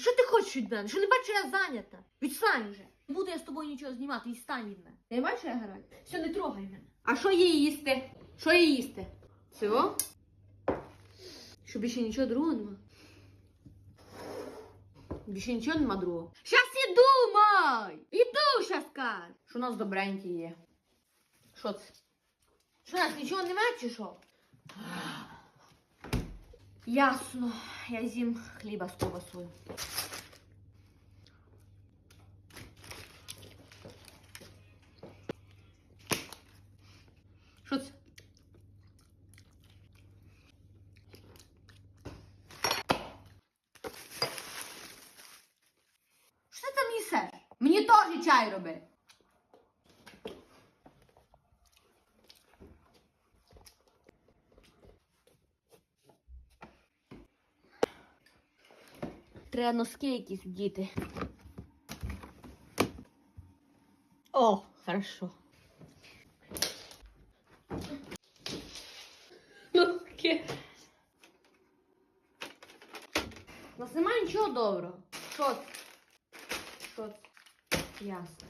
Що ти хочеш від мене? Що не бачиш, що я зайнята? Відстань вже. Не буду я з тобою нічого знімати, відстань від мене. Я бачу, я граю? Все, не трогай мене. А що їй їсти? Що їй їсти? Всього? Що більше нічого другого нема? Більше нічого нема другого. Щас і думай! Іду щас каж! Що у нас добреньке є. Що це? Що у нас нічого немає чи що? Ясно. Я з'їм хліба з ковбасою. Що це? Що ти там їсеш? Мені теж чай роби. Треба носки якісь діти. О, хорошо. Носки. У нас немає нічого доброго. Що? Що? Ясно.